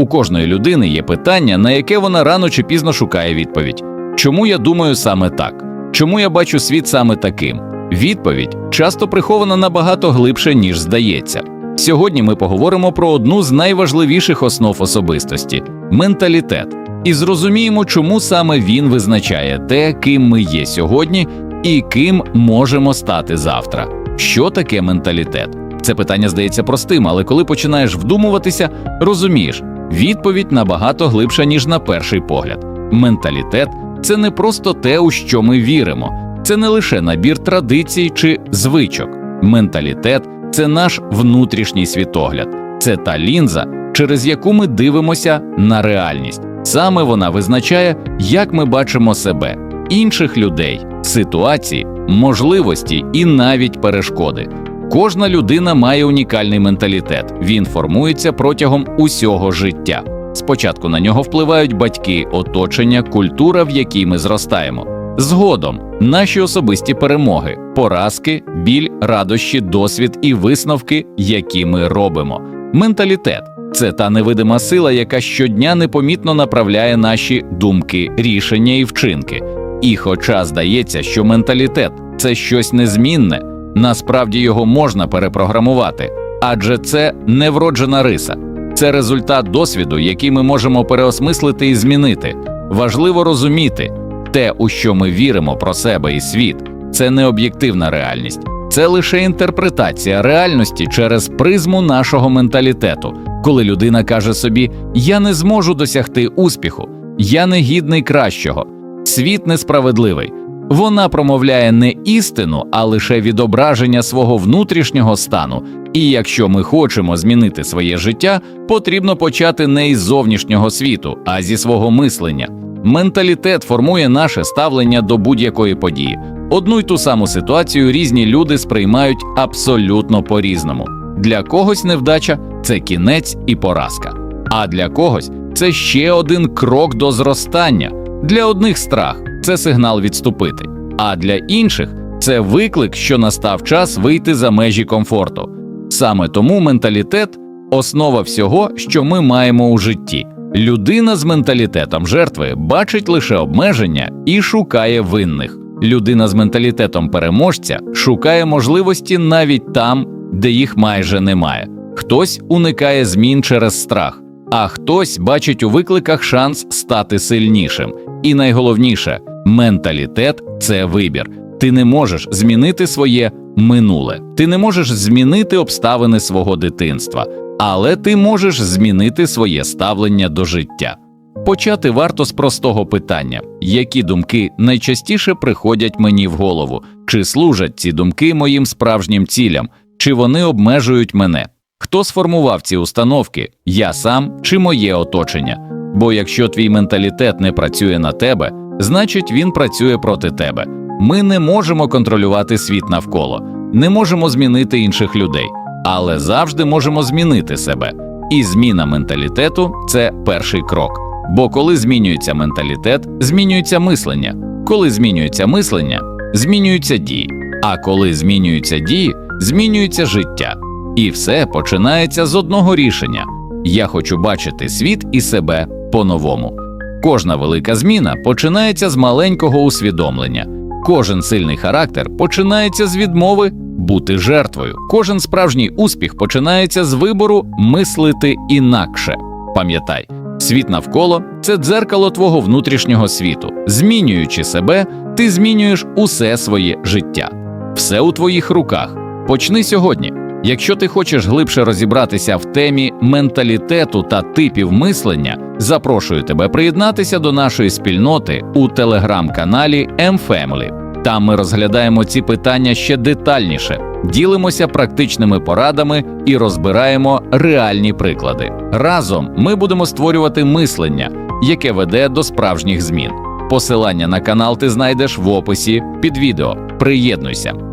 У кожної людини є питання, на яке вона рано чи пізно шукає відповідь. Чому я думаю саме так? Чому я бачу світ саме таким? Відповідь часто прихована набагато глибше, ніж здається. Сьогодні ми поговоримо про одну з найважливіших основ особистості менталітет, і зрозуміємо, чому саме він визначає те, ким ми є сьогодні і ким можемо стати завтра. Що таке менталітет? Це питання здається простим, але коли починаєш вдумуватися, розумієш, відповідь набагато глибша, ніж на перший погляд. Менталітет це не просто те, у що ми віримо, це не лише набір традицій чи звичок. Менталітет це наш внутрішній світогляд, це та лінза, через яку ми дивимося на реальність. Саме вона визначає, як ми бачимо себе, інших людей, ситуації, можливості і навіть перешкоди. Кожна людина має унікальний менталітет, він формується протягом усього життя. Спочатку на нього впливають батьки, оточення, культура, в якій ми зростаємо. Згодом наші особисті перемоги, поразки, біль, радощі, досвід і висновки, які ми робимо. Менталітет це та невидима сила, яка щодня непомітно направляє наші думки, рішення і вчинки. І хоча здається, що менталітет це щось незмінне, насправді його можна перепрограмувати, адже це не вроджена риса, це результат досвіду, який ми можемо переосмислити і змінити. Важливо розуміти, те, у що ми віримо про себе і світ, це не об'єктивна реальність, це лише інтерпретація реальності через призму нашого менталітету, коли людина каже собі: Я не зможу досягти успіху, я не гідний кращого, світ несправедливий. Вона промовляє не істину, а лише відображення свого внутрішнього стану. І якщо ми хочемо змінити своє життя, потрібно почати не із зовнішнього світу, а зі свого мислення. Менталітет формує наше ставлення до будь-якої події. Одну й ту саму ситуацію різні люди сприймають абсолютно по-різному. Для когось невдача це кінець і поразка, а для когось це ще один крок до зростання. Для одних страх це сигнал відступити, а для інших це виклик, що настав час вийти за межі комфорту. Саме тому менталітет основа всього, що ми маємо у житті. Людина з менталітетом жертви бачить лише обмеження і шукає винних. Людина з менталітетом переможця шукає можливості навіть там, де їх майже немає. Хтось уникає змін через страх, а хтось бачить у викликах шанс стати сильнішим. І найголовніше, менталітет це вибір. Ти не можеш змінити своє минуле, ти не можеш змінити обставини свого дитинства, але ти можеш змінити своє ставлення до життя. Почати варто з простого питання: які думки найчастіше приходять мені в голову, чи служать ці думки моїм справжнім цілям, чи вони обмежують мене? Хто сформував ці установки, я сам чи моє оточення? Бо якщо твій менталітет не працює на тебе, значить він працює проти тебе. Ми не можемо контролювати світ навколо, не можемо змінити інших людей, але завжди можемо змінити себе. І зміна менталітету це перший крок. Бо коли змінюється менталітет, змінюється мислення. Коли змінюється мислення, змінюються дії. А коли змінюються дії, змінюється життя. І все починається з одного рішення: я хочу бачити світ і себе по-новому. Кожна велика зміна починається з маленького усвідомлення. Кожен сильний характер починається з відмови бути жертвою. Кожен справжній успіх починається з вибору мислити інакше. Пам'ятай, світ навколо це дзеркало твого внутрішнього світу. Змінюючи себе, ти змінюєш усе своє життя. Все у твоїх руках. Почни сьогодні. Якщо ти хочеш глибше розібратися в темі менталітету та типів мислення, запрошую тебе приєднатися до нашої спільноти у телеграм-каналі M-Family. Там ми розглядаємо ці питання ще детальніше, ділимося практичними порадами і розбираємо реальні приклади. Разом ми будемо створювати мислення, яке веде до справжніх змін. Посилання на канал ти знайдеш в описі під відео. Приєднуйся.